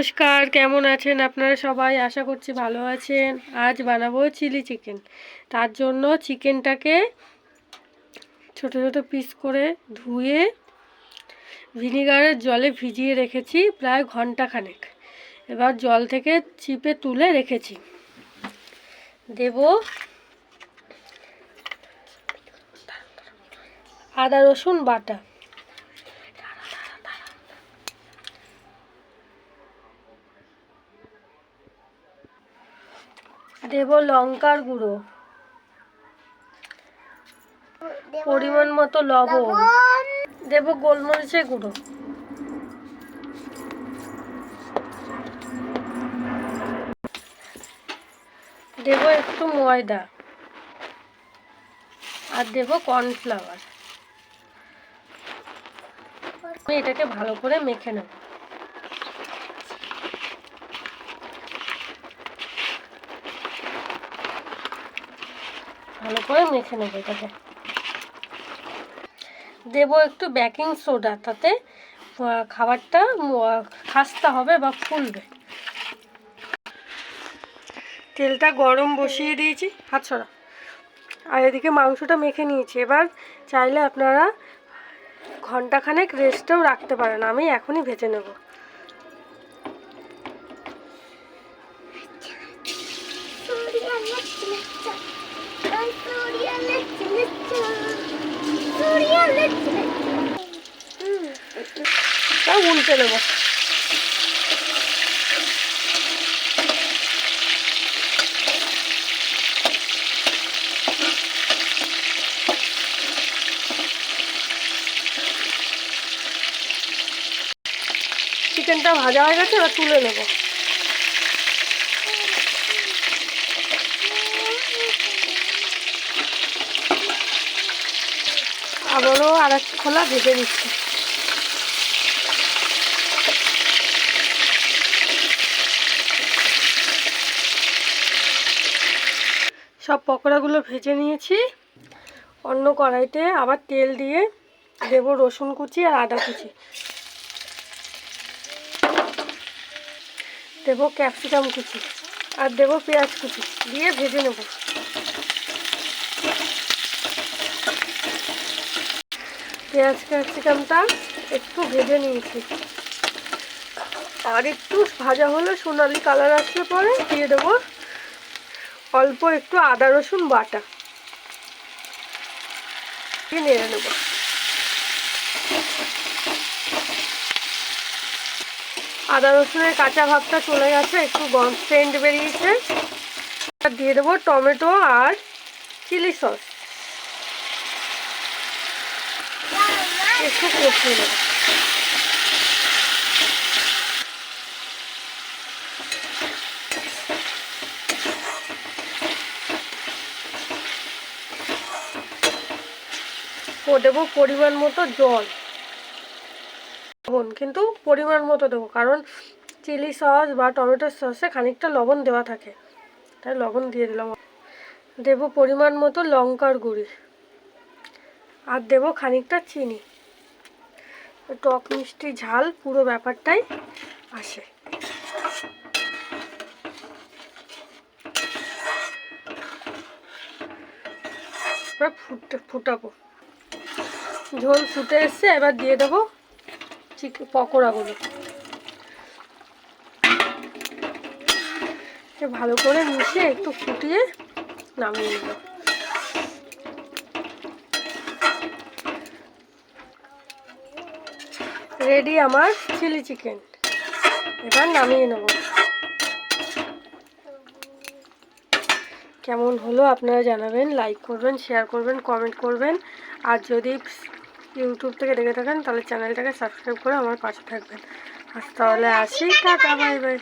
নমস্কার, কেমন আছেন আপনারা সবাই? আশা করছি ভালো আছেন। আজ বানাবো চিলি চিকেন। তার জন্য চিকেনটাকে ছোট ছোট পিস করে ধুয়ে ভিনিগারের জলে ভিজিয়ে রেখেছি প্রায় ঘণ্টা খানেক এবার জল থেকে চিপে তুলে রেখেছি। দেব আদা রসুন বাটা। দেব লঙ্কার গুঁড়ো। পরিমাণ মতো লবণ। দেব গোলমরিচের গুঁড়ো। দেব একটু ময়দা। আর দেব কর্নফ্লাওয়ার। আমি এটাকে ভালো করে মেখে নেব। ভালো করে মেখে নেব এটাকে। দেবো একটু বেকিং সোডা তাতে খাবারটা খাস্তা হবে বা ফুলবে। তেলটা গরম বসিয়ে দিয়েছি, হাত ছড়া আর এদিকে মাংসটা মেখে নিয়েছি। এবার চাইলে আপনারা ঘন্টাখানেক রেস্টেও রাখতে পারেন, আমি এখনই ভেজে নেব। তা উল্টে নেব। চিকেনটা ভাজা হয়ে গেছে এবার তুলে নেব। আবারও আর এক খোলা ভেজে নিচ্ছি। সব পকোড়াগুলো ভেজে নিয়েছি। অন্য কড়াইতে আবার তেল দিয়ে দেব রসুন কুচি আর আদা কুচি। দেবো ক্যাপসিকাম কুচি আর দেবো পেঁয়াজ কুচি দিয়ে ভেজে নেব। পেঁয়াজ ক্যাপসিকামটা একটু ভেজে নিয়েছি। আর একটু ভাজা হলে সোনালি কালার আসলে পরে দিয়ে দেবো অল্প একটু আদা রসুন বাটা। দিয়ে নেড়ে নেব। আদা রসুনের কাঁচা ভাবটা চলে গেছে, একটু গম সেন্ট বেরিয়েছে। দিয়ে দেবো টমেটো আর চিলি সস একটু কষিয়ে নেব দেবো পরিমাণ মতো জল। লবণ, কিন্তু পরিমাণ মতো দেবো, কারণ চিলি সস বা টমেটো সসে খানিকটা লবণ দেওয়া থাকে। তাই লবণ দিয়ে দিলাম। দেবো পরিমাণ মতো লঙ্কার গুঁড়ি। আর দেবো খানিকটা চিনি। টক মিষ্টি ঝাল, পুরো ব্যাপারটাই আসে। ফুটে, ফুটাবো। ঝোল ফুটে এসছে, এবার দিয়ে দেবো চিকেন পকোড়াগুলো। ভালো করে মিশিয়ে একটু ফুটিয়ে নামিয়ে নেব। রেডি আমার চিলি চিকেন এবার নামিয়ে নেব। কেমন হলো আপনারা জানাবেন লাইক করবেন শেয়ার করবেন কমেন্ট করবেন। আর যদি ইউটিউব থেকে দেখে থাকেন, তাহলে চ্যানেলটাকে সাবস্ক্রাইব করে আমার পাশে থাকবেন। আজ তাহলে আসি। Tata bye bye